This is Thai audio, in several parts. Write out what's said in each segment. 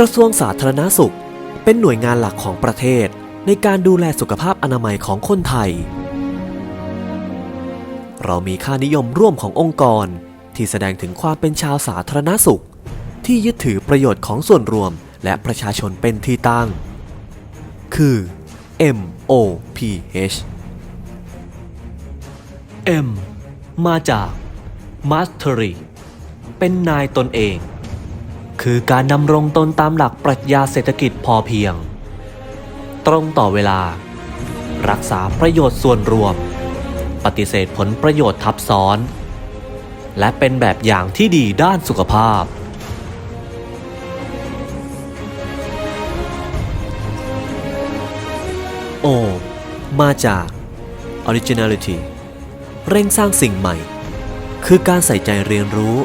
กระทรวงสาธารณสุข เป็นหน่วยงานหลักของประเทศ ในการดูแลสุขภาพอนามัยของคนไทย เรามีค่านิยมร่วมขององค์กร ที่แสดงถึงความเป็นชาวสาธารณสุข ที่ยึดถือประโยชน์ของส่วนรวมและประชาชนเป็นที่ตั้ง คือ MOPH M มาจาก Mastery เป็นนายตนเอง คือการดำรงตนตามหลักปรัชญาเศรษฐกิจพอเพียง ตรงต่อเวลา รักษาประโยชน์ส่วนรวม ปฏิเสธผลประโยชน์ทับซ้อน และเป็นแบบอย่างที่ดีด้านสุขภาพ โอ มาจาก originality เร่งสร้างสิ่งใหม่ คือการใส่ใจเรียนรู้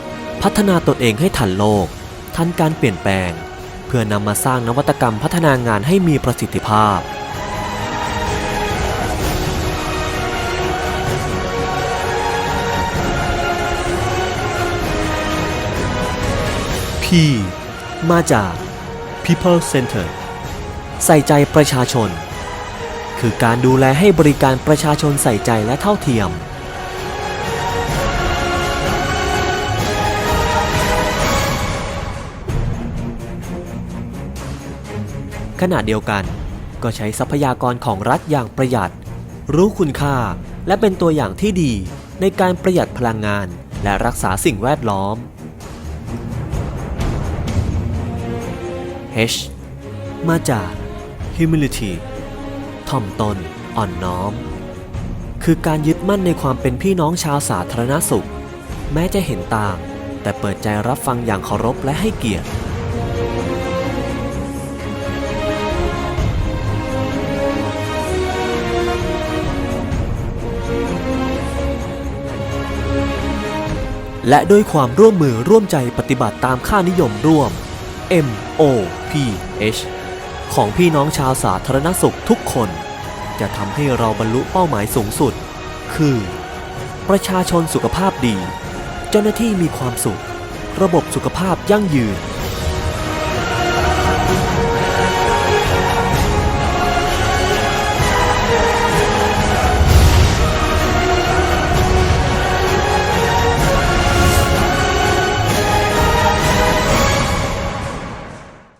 พัฒนาตนเองให้ทันโลก ทันการเปลี่ยนแปลง เพื่อนำมาสร้างนวัตกรรมพัฒนางานให้มีประสิทธิภาพ P มาจาก people center ใส่ใจประชาชน คือการดูแลให้บริการประชาชนใส่ใจและเท่าเทียม ขณะเดียวกัน ก็ใช้ทรัพยากรของรัฐอย่างประหยัด รู้คุณค่าและเป็นตัวอย่างที่ดีในการประหยัดพลังงานและรักษาสิ่งแวดล้อม H มาจาก humility ถ่อมตน อ่อนน้อม คือการยึดมั่นในความเป็นพี่น้องชาวสาธารณสุข แม้จะเห็นต่าง แต่เปิดใจรับฟังอย่างเคารพและให้เกียรติ และด้วยความร่วมมือร่วมใจปฏิบัติตามค่านิยมร่วม MOPH ของพี่น้องชาวสาธารณสุขทุกคน จะทำให้เราบรรลุเป้าหมายสูงสุด คือ ประชาชนสุขภาพดี เจ้าหน้าที่มีความสุข ระบบสุขภาพยั่งยืน